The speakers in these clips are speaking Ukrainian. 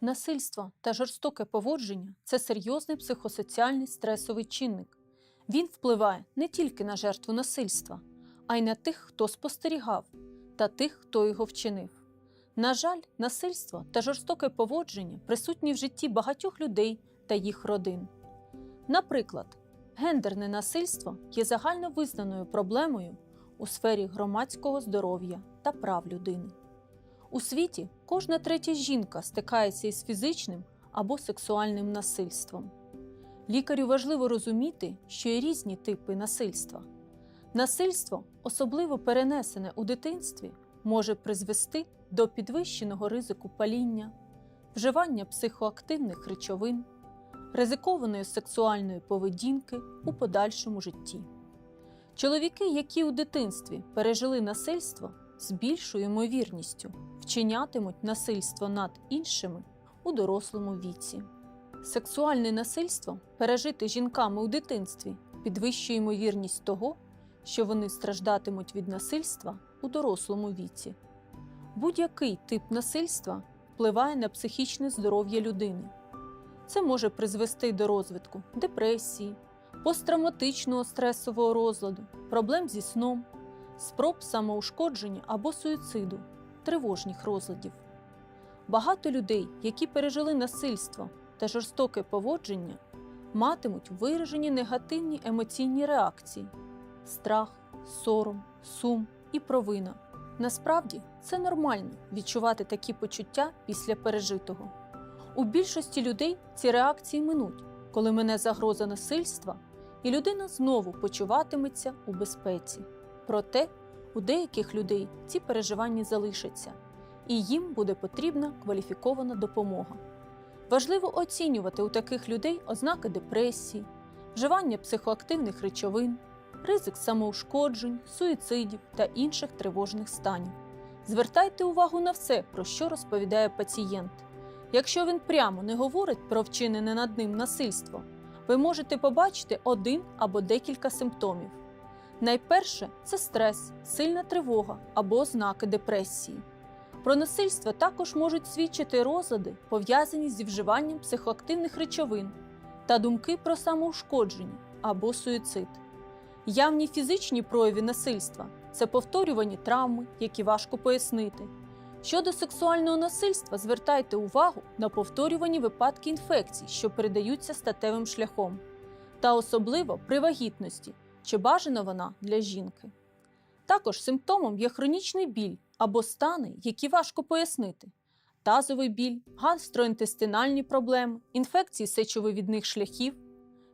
Насильство та жорстоке поводження це серйозний психосоціальний стресовий чинник. Він впливає не тільки на жертву насильства, а й на тих, хто спостерігав, та тих, хто його вчинив. На жаль, насильство та жорстоке поводження присутні в житті багатьох людей та їх родин. Наприклад, гендерне насильство є загально визнаною проблемою у сфері громадського здоров'я та прав людини. У світі кожна третя жінка стикається із фізичним або сексуальним насильством. Лікарю важливо розуміти, що є різні типи насильства. Насильство, особливо перенесене у дитинстві, може призвести до підвищеного ризику паління, вживання психоактивних речовин, ризикованої сексуальної поведінки у подальшому житті. Чоловіки, які у дитинстві пережили насильство, з більшою ймовірністю вчинятимуть насильство над іншими у дорослому віці. Сексуальне насильство, пережите жінками у дитинстві, підвищує ймовірність того, що вони страждатимуть від насильства у дорослому віці. Будь-який тип насильства впливає на психічне здоров'я людини. Це може призвести до розвитку депресії, посттравматичного стресового розладу, проблем зі сном, спроб самоушкодження або суїциду, тривожних розладів. Багато людей, які пережили насильство та жорстоке поводження, матимуть виражені негативні емоційні реакції страх, сором, сум і провина. Насправді це нормально відчувати такі почуття після пережитого. У більшості людей ці реакції минуть, коли мине загроза насильства, і людина знову почуватиметься у безпеці. Проте у деяких людей ці переживання залишаться, і їм буде потрібна кваліфікована допомога. Важливо оцінювати у таких людей ознаки депресії, вживання психоактивних речовин, ризик самоушкоджень, суїцидів та інших тривожних станів. Звертайте увагу на все, про що розповідає пацієнт. Якщо він прямо не говорить про вчинене над ним насильство, ви можете побачити один або декілька симптомів. Найперше це стрес, сильна тривога або ознаки депресії. Про насильство також можуть свідчити розлади, пов'язані зі вживанням психоактивних речовин та думки про самоушкодження або суїцид. Явні фізичні прояви насильства це повторювані травми, які важко пояснити. Щодо сексуального насильства, звертайте увагу на повторювані випадки інфекцій, що передаються статевим шляхом, та особливо при вагітності, чи бажана вона для жінки. Також симптомом є хронічний біль або стани, які важко пояснити: тазовий біль, гастроінтестинальні проблеми, інфекції сечовивідних шляхів.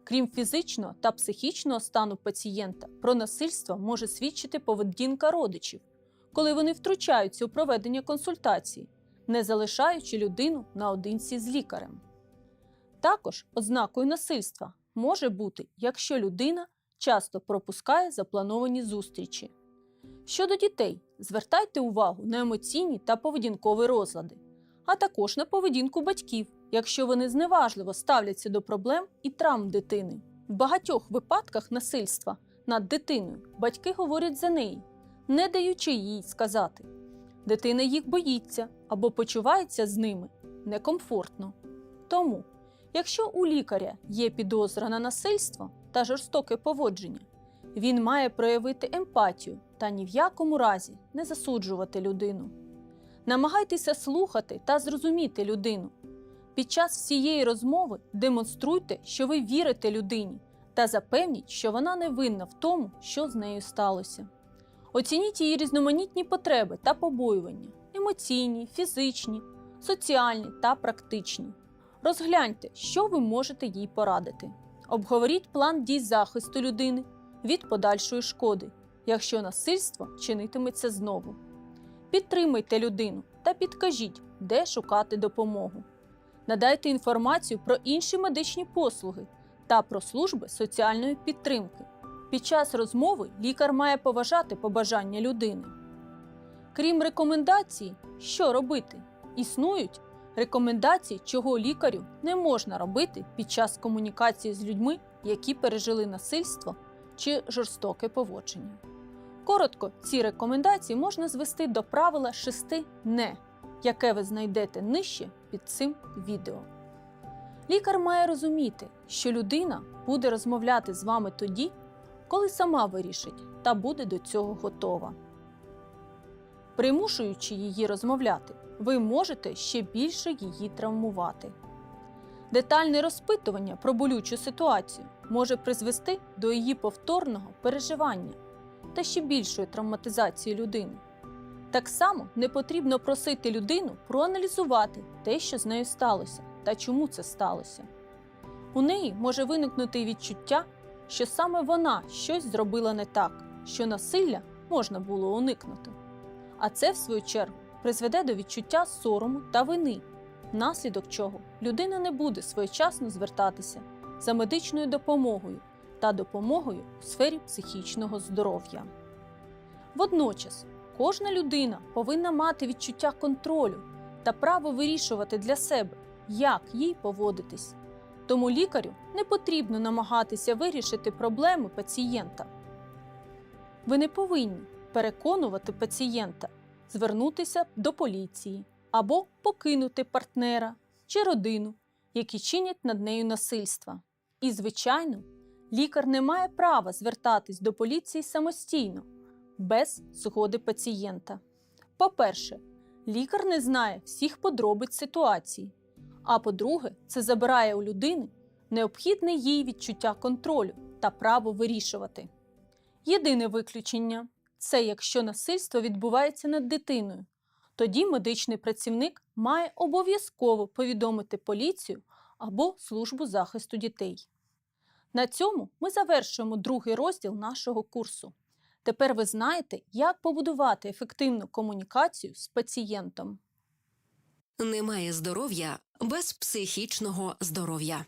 Крім фізичного та психічного стану пацієнта, про насильство може свідчити поведінка родичів, коли вони втручаються у проведення консультації, не залишаючи людину наодинці з лікарем. Також ознакою насильства може бути, якщо людина часто пропускає заплановані зустрічі. Щодо дітей, звертайте увагу на емоційні та поведінкові розлади, а також на поведінку батьків, якщо вони зневажливо ставляться до проблем і травм дитини. В багатьох випадках насильства над дитиною батьки говорять за неї, не даючи їй сказати. Дитина їх боїться або почувається з ними некомфортно. Тому, якщо у лікаря є підозра на насильство та жорстоке поводження, він має проявити емпатію та ні в якому разі не засуджувати людину. Намагайтеся слухати та зрозуміти людину. Під час всієї розмови демонструйте, що ви вірите людині, та запевніть, що вона не винна в тому, що з нею сталося. Оцініть її різноманітні потреби та побоювання емоційні, фізичні, соціальні та практичні. Розгляньте, що ви можете їй порадити. Обговоріть план дій захисту людини від подальшої шкоди, якщо насильство чинитиметься знову. Підтримайте людину та підкажіть, де шукати допомогу. Надайте інформацію про інші медичні послуги та про служби соціальної підтримки. Під час розмови лікар має поважати побажання людини. Крім рекомендацій, що робити, існують рекомендації, чого лікарю не можна робити під час комунікації з людьми, які пережили насильство чи жорстоке поводження. Коротко, ці рекомендації можна звести до правила шести не, яке ви знайдете нижче під цим відео. Лікар має розуміти, що людина буде розмовляти з вами тоді, коли сама вирішить та буде до цього готова. Примушуючи її розмовляти, ви можете ще більше її травмувати. Детальне розпитування про болючу ситуацію може призвести до її повторного переживання та ще більшої травматизації людини. Так само не потрібно просити людину проаналізувати те, що з нею сталося, та чому це сталося. У неї може виникнути відчуття, що саме вона щось зробила не так, що насилля можна було уникнути. А це, в свою чергу, призведе до відчуття сорому та вини, внаслідок чого людина не буде своєчасно звертатися за медичною допомогою та допомогою у сфері психічного здоров'я. Водночас, кожна людина повинна мати відчуття контролю та право вирішувати для себе, як їй поводитись. Тому лікарю не потрібно намагатися вирішити проблеми пацієнта. Ви не повинні переконувати пацієнта звернутися до поліції або покинути партнера чи родину, які чинять над нею насильства. І, звичайно, лікар не має права звертатись до поліції самостійно, без згоди пацієнта. По-перше, лікар не знає всіх подробиць ситуації. А по-друге, це забирає у людини необхідне їй відчуття контролю та право вирішувати. Єдине виключення це якщо насильство відбувається над дитиною. Тоді медичний працівник має обов'язково повідомити поліцію або службу захисту дітей. На цьому ми завершуємо другий розділ нашого курсу. Тепер ви знаєте, як побудувати ефективну комунікацію з пацієнтом. Немає здоров'я без психічного здоров'я.